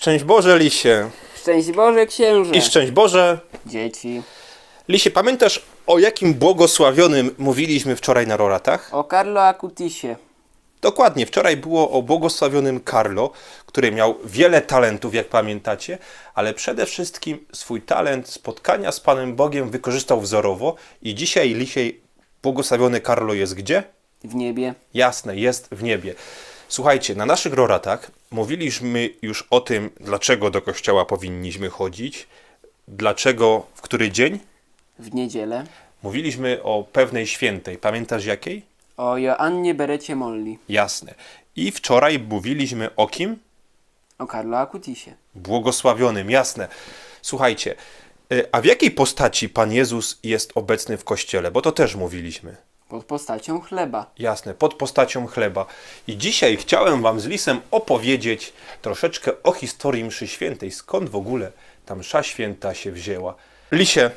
Szczęść Boże, Lisie. Szczęść Boże, księże! I szczęść Boże. Dzieci. Lisie, pamiętasz o jakim błogosławionym mówiliśmy wczoraj na Roratach? O Carlo Acutisie. Dokładnie, wczoraj było o błogosławionym Carlo, który miał wiele talentów, jak pamiętacie, ale przede wszystkim swój talent spotkania z Panem Bogiem wykorzystał wzorowo i dzisiaj, Lisiej, błogosławiony Carlo jest gdzie? W niebie. Jasne, jest w niebie. Słuchajcie, na naszych roratach mówiliśmy już o tym, dlaczego do kościoła powinniśmy chodzić, dlaczego, w który dzień. W niedzielę. Mówiliśmy o pewnej świętej. Pamiętasz jakiej? O Joannie Berecie Molli. Jasne. I wczoraj mówiliśmy o kim? O Carlo Acutisie. Błogosławionym, jasne. Słuchajcie, y, a w jakiej postaci Pan Jezus jest obecny w kościele? Bo to też mówiliśmy. Pod postacią chleba. Jasne, pod postacią chleba. I dzisiaj chciałem Wam z Lisem opowiedzieć troszeczkę o historii mszy świętej. Skąd w ogóle ta msza święta się wzięła? Lisie,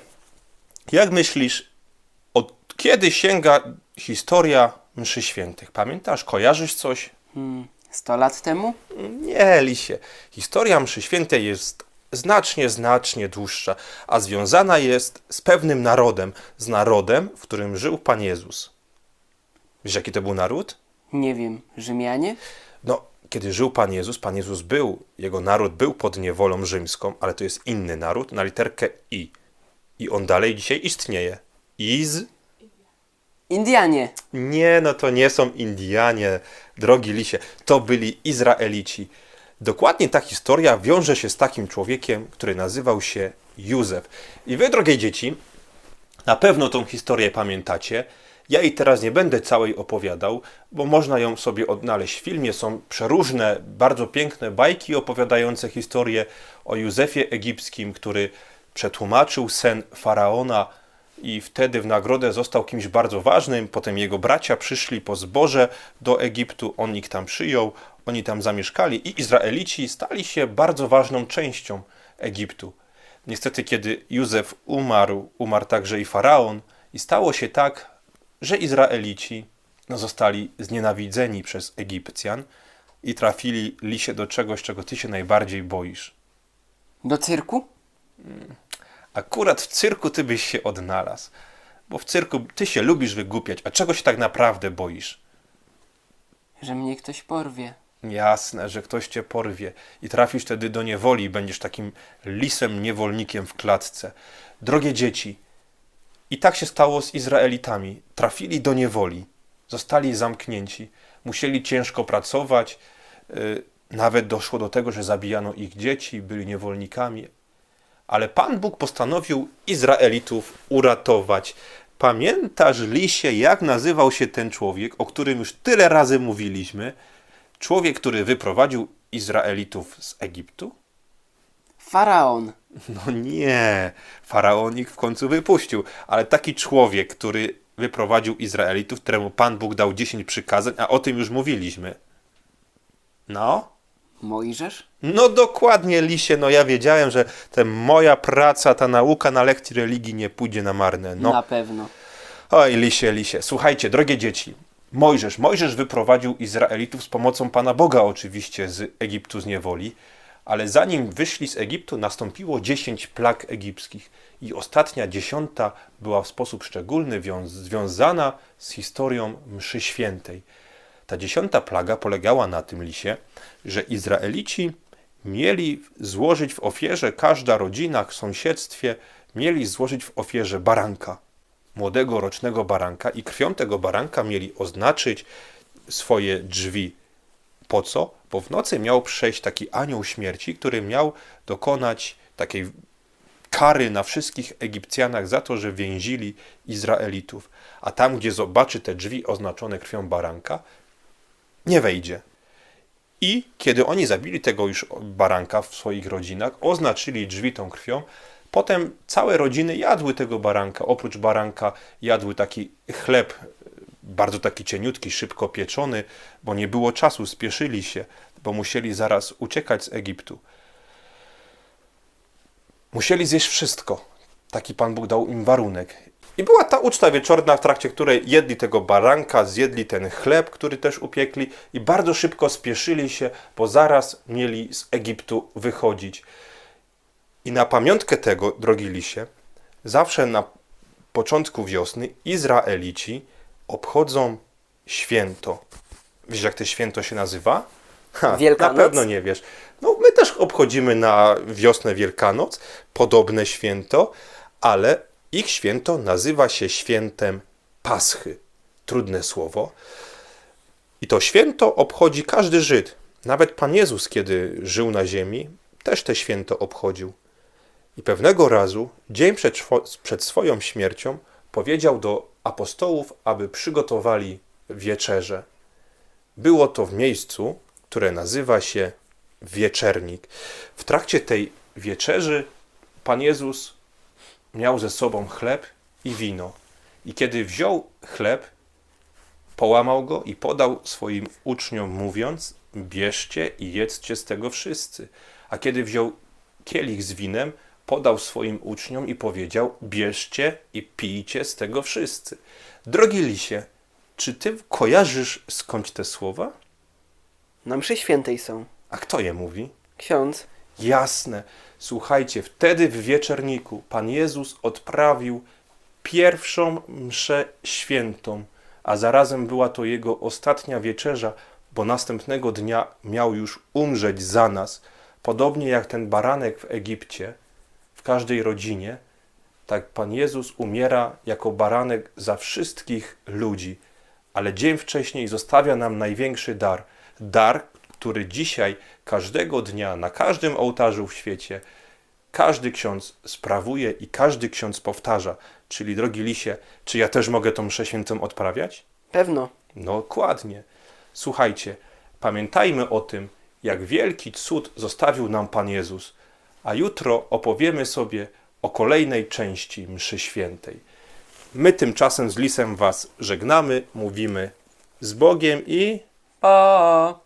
jak myślisz, od kiedy sięga historia mszy świętych? Pamiętasz, kojarzysz coś? Hmm. Sto lat temu? Nie, Lisie. Historia mszy świętej jest znacznie, znacznie dłuższa, a związana jest z pewnym narodem, z narodem, w którym żył Pan Jezus. Wiesz, jaki to był naród? Nie wiem. Rzymianie? No, kiedy żył Pan Jezus, Pan Jezus był, jego naród był pod niewolą rzymską, ale to jest inny naród na literkę I. I on dalej dzisiaj istnieje. Iz? Indianie. Nie, no to nie są Indianie, drogi lisie. To byli Izraelici. Dokładnie ta historia wiąże się z takim człowiekiem, który nazywał się Józef. I wy, drogie dzieci, na pewno tą historię pamiętacie. Ja jej teraz nie będę całej opowiadał, bo można ją sobie odnaleźć w filmie. Są przeróżne, bardzo piękne bajki opowiadające historię o Józefie Egipskim, który przetłumaczył sen faraona i wtedy w nagrodę został kimś bardzo ważnym. Potem jego bracia przyszli po zboże do Egiptu, on ich tam przyjął, oni tam zamieszkali i Izraelici stali się bardzo ważną częścią Egiptu. Niestety, kiedy Józef umarł, umarł także i faraon, i stało się tak, że Izraelici no, zostali znienawidzeni przez Egipcjan i trafili lisie do czegoś, czego ty się najbardziej boisz. Do cyrku? Akurat w cyrku ty byś się odnalazł, bo w cyrku ty się lubisz wygłupiać, a czego się tak naprawdę boisz? Że mnie ktoś porwie. Jasne, że ktoś cię porwie i trafisz wtedy do niewoli będziesz takim lisem niewolnikiem w klatce. Drogie dzieci, i tak się stało z Izraelitami. Trafili do niewoli, zostali zamknięci, musieli ciężko pracować, yy, nawet doszło do tego, że zabijano ich dzieci, byli niewolnikami. Ale Pan Bóg postanowił Izraelitów uratować. Pamiętasz, Lisie, jak nazywał się ten człowiek, o którym już tyle razy mówiliśmy? Człowiek, który wyprowadził Izraelitów z Egiptu? Faraon. No nie, faraon ich w końcu wypuścił, ale taki człowiek, który wyprowadził Izraelitów, któremu Pan Bóg dał 10 przykazań, a o tym już mówiliśmy. No? Mojżesz? No dokładnie, Lisie, no ja wiedziałem, że ta moja praca, ta nauka na lekcji religii nie pójdzie na marne. No. Na pewno. Oj, lisie, lisie. Słuchajcie, drogie dzieci. Mojżesz. Mojżesz wyprowadził Izraelitów z pomocą Pana Boga oczywiście z Egiptu z niewoli, ale zanim wyszli z Egiptu nastąpiło dziesięć plag egipskich i ostatnia dziesiąta była w sposób szczególny wiąz- związana z historią mszy świętej. Ta dziesiąta plaga polegała na tym lisie, że Izraelici mieli złożyć w ofierze, każda rodzina w sąsiedztwie mieli złożyć w ofierze baranka młodego rocznego baranka i krwią tego baranka mieli oznaczyć swoje drzwi. Po co? Bo w nocy miał przejść taki anioł śmierci, który miał dokonać takiej kary na wszystkich Egipcjanach za to, że więzili Izraelitów. A tam, gdzie zobaczy te drzwi oznaczone krwią baranka, nie wejdzie. I kiedy oni zabili tego już baranka w swoich rodzinach, oznaczyli drzwi tą krwią, potem całe rodziny jadły tego baranka. Oprócz baranka jadły taki chleb, bardzo taki cieniutki, szybko pieczony, bo nie było czasu, spieszyli się, bo musieli zaraz uciekać z Egiptu. Musieli zjeść wszystko. Taki Pan Bóg dał im warunek. I była ta uczta wieczorna, w trakcie której jedli tego baranka, zjedli ten chleb, który też upiekli i bardzo szybko spieszyli się, bo zaraz mieli z Egiptu wychodzić. I na pamiątkę tego, drogi lisie, zawsze na początku wiosny Izraelici obchodzą święto. Wiesz, jak to święto się nazywa? Ha, Wielkanoc? Na pewno nie wiesz. No, my też obchodzimy na wiosnę Wielkanoc, podobne święto, ale ich święto nazywa się świętem Paschy. Trudne słowo. I to święto obchodzi każdy Żyd. Nawet Pan Jezus, kiedy żył na ziemi, też te święto obchodził. I pewnego razu, dzień przed, przed swoją śmiercią, powiedział do apostołów, aby przygotowali wieczerzę. Było to w miejscu, które nazywa się wieczernik. W trakcie tej wieczerzy Pan Jezus miał ze sobą chleb i wino. I kiedy wziął chleb, połamał go i podał swoim uczniom, mówiąc: Bierzcie i jedzcie z tego wszyscy. A kiedy wziął kielich z winem, podał swoim uczniom i powiedział: Bierzcie i pijcie z tego wszyscy. Drogi lisie, czy ty kojarzysz skąd te słowa? Na mszy świętej są. A kto je mówi? Ksiądz. Jasne. Słuchajcie, wtedy w wieczerniku Pan Jezus odprawił pierwszą mszę świętą, a zarazem była to jego ostatnia wieczerza, bo następnego dnia miał już umrzeć za nas. Podobnie jak ten baranek w Egipcie, w każdej rodzinie, tak Pan Jezus umiera jako baranek za wszystkich ludzi, ale dzień wcześniej zostawia nam największy dar. Dar, który dzisiaj, każdego dnia, na każdym ołtarzu w świecie, każdy ksiądz sprawuje i każdy ksiądz powtarza. Czyli, drogi lisie, czy ja też mogę tą mszę świętą odprawiać? Pewno. No, dokładnie. Słuchajcie, pamiętajmy o tym, jak wielki cud zostawił nam Pan Jezus, a jutro opowiemy sobie o kolejnej części mszy świętej. My tymczasem z Lisem Was żegnamy, mówimy z Bogiem i Pa!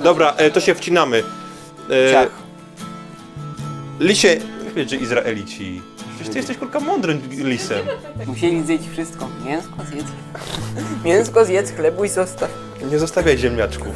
Dobra, e, to się wcinamy. E, Ciach. Lisie, wiesz, że Izraelici. Przecież ty jesteś kurka mądrym lisem. Musieli zjeść wszystko. Mięsko zjedz. Mięsko zjedz, chlebu i zostaw. Nie zostawiaj ziemniaczków.